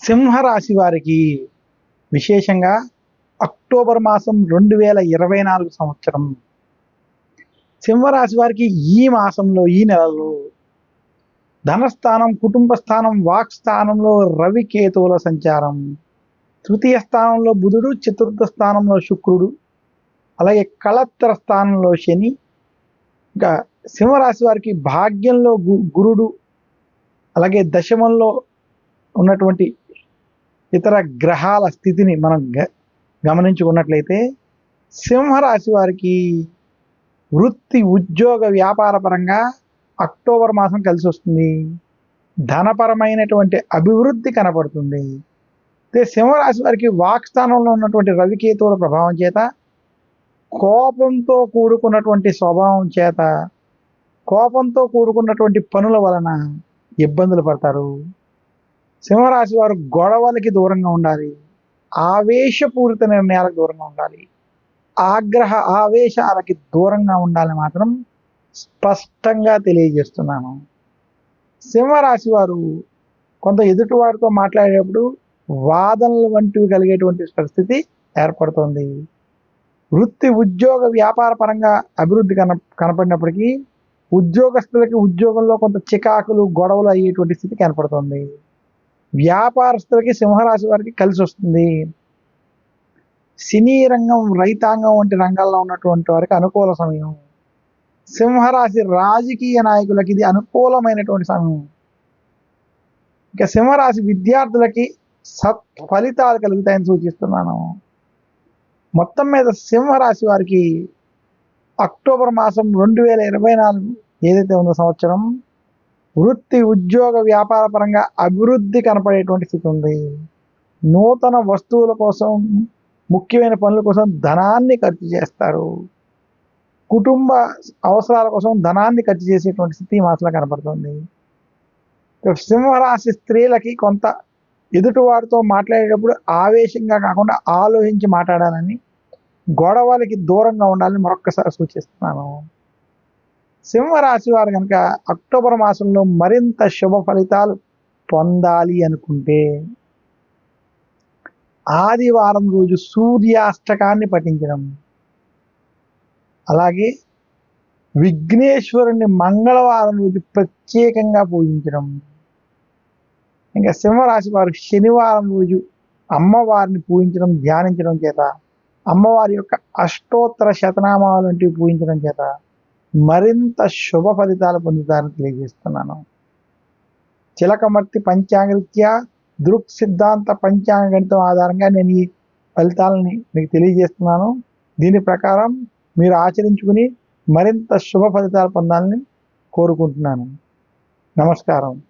సింహరాశి వారికి విశేషంగా అక్టోబర్ మాసం రెండు వేల ఇరవై నాలుగు సంవత్సరం. సింహరాశి వారికి ఈ మాసంలో ఈ నెలలో ధనస్థానం కుటుంబ స్థానం వాక్ స్థానంలో రవి కేతువుల సంచారం తృతీయ స్థానంలో బుధుడు చతుర్థ స్థానంలో శుక్రుడు అలాగే కళత్ర స్థానంలో శని. ఇంకా సింహరాశి వారికి భాగ్యంలో గు గురుడు అలాగే దశమంలో ఉన్నటువంటి ఇతర గ్రహాల స్థితిని మనం గ గమనించుకున్నట్లయితే సింహరాశి వారికి వృత్తి ఉద్యోగ వ్యాపార పరంగా అక్టోబర్ మాసం కలిసి వస్తుంది ధనపరమైనటువంటి అభివృద్ధి కనపడుతుంది. అయితే సింహరాశి వారికి వాక్ స్థానంలో ఉన్నటువంటి రవికేతువుల ప్రభావం చేత కోపంతో కూడుకున్నటువంటి స్వభావం చేత కోపంతో కూడుకున్నటువంటి పనుల వలన ఇబ్బందులు పడతారు. సింహరాశి వారు గొడవలకి దూరంగా ఉండాలి. ఆవేశపూరిత నిర్ణయాలకు దూరంగా ఉండాలి. ఆగ్రహ ఆవేశాలకి దూరంగా ఉండాలని మాత్రం స్పష్టంగా తెలియజేస్తున్నాను. సింహరాశి వారు కొంత ఎదుటివారితో మాట్లాడేటప్పుడు వాదనలు వంటివి కలిగేటువంటి పరిస్థితి ఏర్పడుతుంది. వృత్తి ఉద్యోగ వ్యాపార పరంగా అభివృద్ధి కన కనపడినప్పటికీ ఉద్యోగస్తులకి ఉద్యోగంలో కొంత చికాకులు గొడవలు అయ్యేటువంటి స్థితి కనపడుతుంది వ్యాపారస్తులకి సింహరాశి వారికి కలిసి వస్తుంది. సినీ రంగం రైతాంగం వంటి రంగాల్లో ఉన్నటువంటి వారికి అనుకూల సమయం. సింహరాశి రాజకీయ నాయకులకి ఇది అనుకూలమైనటువంటి సమయం. ఇక సింహరాశి విద్యార్థులకి సత్ ఫలితాలు కలుగుతాయని సూచిస్తున్నాను. మొత్తం మీద సింహరాశి వారికి అక్టోబర్ మాసం రెండు వేల ఇరవై నాలుగు ఏదైతే ఉందో సంవత్సరం వృత్తి ఉద్యోగ వ్యాపార పరంగా అభివృద్ధి కనపడేటువంటి స్థితి ఉంది. నూతన వస్తువుల కోసం ముఖ్యమైన పనుల కోసం ధనాన్ని ఖర్చు చేస్తారు. కుటుంబ అవసరాల కోసం ధనాన్ని ఖర్చు చేసేటువంటి స్థితి మాసలో కనపడుతుంది. సింహరాశి స్త్రీలకి కొంత ఎదుటివారితో మాట్లాడేటప్పుడు ఆవేశంగా కాకుండా ఆలోచించి మాట్లాడాలని గొడవలకి దూరంగా ఉండాలని మరొక్కసారి సూచిస్తున్నాను. సింహరాశి వారు కనుక అక్టోబర్ మాసంలో మరింత శుభ ఫలితాలు పొందాలి అనుకుంటే ఆదివారం రోజు సూర్యాష్టకాన్ని పఠించడం అలాగే విఘ్నేశ్వరుని మంగళవారం రోజు ప్రత్యేకంగా పూజించడం. ఇంకా సింహరాశి వారు శనివారం రోజు అమ్మవారిని పూజించడం ధ్యానించడం చేత అమ్మవారి యొక్క అష్టోత్తర శతనామాలు వంటివి పూజించడం చేత మరింత శుభ ఫలితాలు పొందుతారని తెలియజేస్తున్నాను. చిలకమర్తి పంచాంగరీత్యా దృక్ సిద్ధాంత పంచాంగ గణితం ఆధారంగా నేను ఈ ఫలితాలని మీకు తెలియజేస్తున్నాను. దీని ప్రకారం మీరు ఆచరించుకుని మరింత శుభ ఫలితాలు పొందాలని కోరుకుంటున్నాను. నమస్కారం.